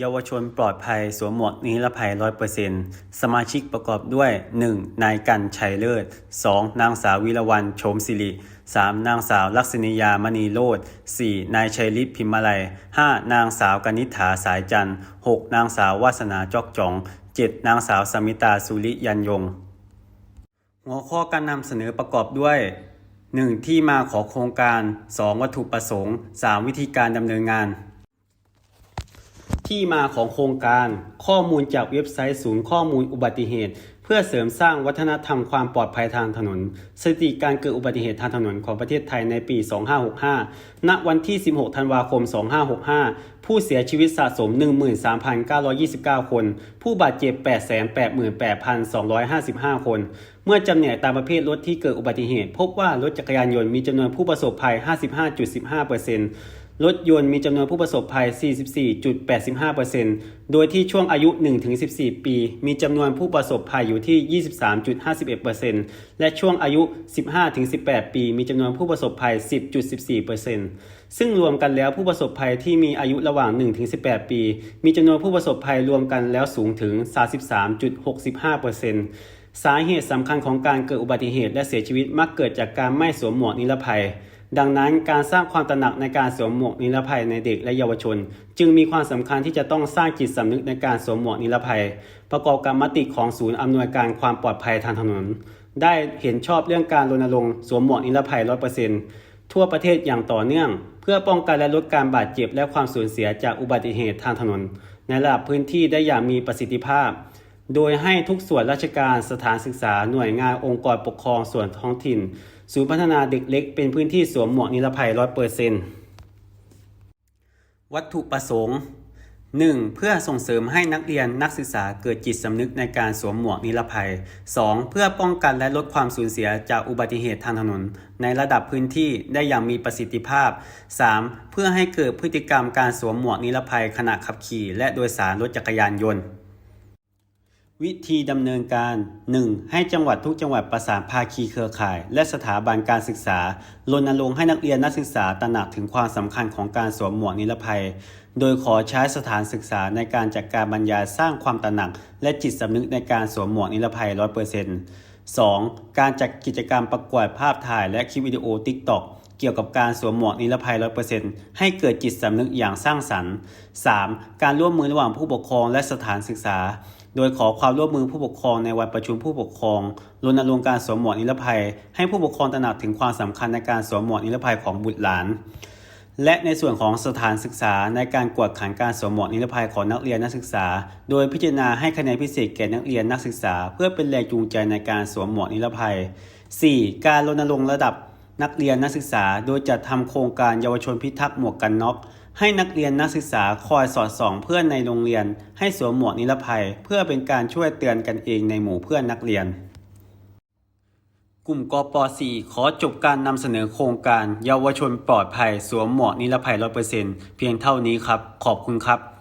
เยาวชนปลอดภัยสวมหมวกนิรภัย100%สมาชิกประกอบด้วย 1. นายกันชัยเลิศ 2. นางสาววิรวรรณโฉมศิริ 3. นางสาวลักษณียามณีโลด 4. นายชัยฤทธิ์พิมลัย 5. นางสาวกนิษฐาสายจันทร์ 6. นางสาววาสนาจอกจอง 7. นางสาวสมิตาสุริยันยง หัวข้อการนำเสนอประกอบด้วย 1. ที่มาของโครงการ 2. วัตถุประสงค์ 3. วิธีการดำเนินงาน ที่มาของโครงการ ข้อมูลจากเว็บไซต์ศูนย์ข้อมูลอุบัติเหตุ เพื่อเสริมสร้างวัฒนธรรมความปลอดภัยทางถนน สถิติการเกิดอุบัติเหตุทางถนนของประเทศไทยในปี 2565 ณ วันที่ 16 ธันวาคม 2565 ผู้เสียชีวิตสะสม 13,929 คน ผู้บาดเจ็บ 888,255 คน เมื่อจำแนกตามประเภทรถที่เกิดอุบัติเหตุ พบว่ารถจักรยานยนต์มีจำนวนผู้ประสบภัย 55.15% รถยนต์มีจำนวนผู้ประสบภัย 44.85%โดยที่ช่วงอายุ 1-14 ปี มีจำนวนผู้ประสบภัยอยู่ที่ 23.51%และช่วงอายุ 15-18 ปี มีจำนวนผู้ประสบภัย 10.14%ซึ่งรวมกันแล้วผู้ประสบภัยที่มีอายุระหว่าง 1-18 ปี มีจำนวนผู้ประสบภัยรวมกันแล้วสูงถึง 33.65%สาเหตุสำคัญของการเกิดอุบัติเหตุและเสียชีวิตมักเกิดจากการไม่สวมหมวกนิรภัย ดังนั้นการสร้างความตระหนักในการสวมหมวกนิรภัยในเด็กและเยาวชน จึงมีความสำคัญที่จะต้องสร้างจิตสำนึกในการสวมหมวกนิรภัย ประกอบกับมติของศูนย์อำนวยการความปลอดภัยทางถนน ได้เห็นชอบเรื่องการรณรงค์สวมหมวกนิรภัย100%ทั่วประเทศอย่างต่อเนื่อง เพื่อป้องกันและลดการบาดเจ็บและความสูญเสียจากอุบัติเหตุทางถนน ในระดับพื้นที่ได้อย่างมีประสิทธิภาพ โดยให้ทุกส่วนราชการสถานศึกษาหน่วยงานองค์กรปกครองส่วนท้องถิ่น ศูนย์พัฒนาเด็กเล็กเป็นพื้นที่สวมหมวกนิรภัย100%วัตถุประสงค์ 1. เพื่อส่งเสริมให้นักเรียนนักศึกษาเกิดจิตสำนึกในการสวมหมวกนิรภัย 2. เพื่อป้องกันและลดความสูญเสียจากอุบัติเหตุทางถนน ในระดับพื้นที่ได้อย่างมีประสิทธิภาพ 3. เพื่อให้เกิดพฤติกรรมการสวมหมวกนิรภัยขณะขับขี่ และโดยสารรถจักรยานยนต์ วิธีดำเนินการ 1. ให้จังหวัดทุกจังหวัดประสานภาคีเครือข่าย และสถาบันการศึกษารณรงค์ให้นักเรียนนักศึกษาตระหนักถึงความสำคัญของการสวมหมวกนิรภัย โดยขอใช้สถานศึกษาในการจัดการบรรยายสร้างความตระหนัก และจิตสำนึกในการสวมหมวกนิรภัย 100% 2. การจัดกิจกรรมประกวดภาพถ่ายและคลิปวิดีโอ TikTok เกี่ยวกับการสวมหมวกนิรภัย 100%ให้เกิดจิตสำนึกอย่างสร้างสรรค์ 3. การร่วมมือระหว่างผู้ปกครองและสถานศึกษา โดยขอความร่วมมือผู้ปกครองในวันประชุมผู้ปกครองรณรงค์การสวมหมวกนิรภัย ให้ผู้ปกครองตระหนักถึงความสำคัญในการสวมหมวกนิรภัยของบุตรหลาน และในส่วนของสถานศึกษาในการกวดขันการสวมหมวกนิรภัยของนักเรียนนักศึกษา โดยพิจารณาให้คะแนนพิเศษแก่นักเรียนนักศึกษา เพื่อเป็นแรงจูงใจในการสวมหมวกนิรภัย 4. การรณรงค์ระดับนักเรียนนักศึกษา โดยจัดทำโครงการเยาวชนพิทักษ์หมวกกันน็อก ให้นักเรียนนักศึกษาคอยสอดส่องเพื่อนในโรงเรียน ให้สวมหมวกนิรภัย เพื่อเป็นการช่วยเตือนกันเองในหมู่เพื่อนนักเรียน กลุ่มกป .4 ขอจบการนำเสนอโครงการ เยาวชนปลอดภัย สวมหมวกนิรภัย 100%เพียงเท่านี้ครับ ขอบคุณครับ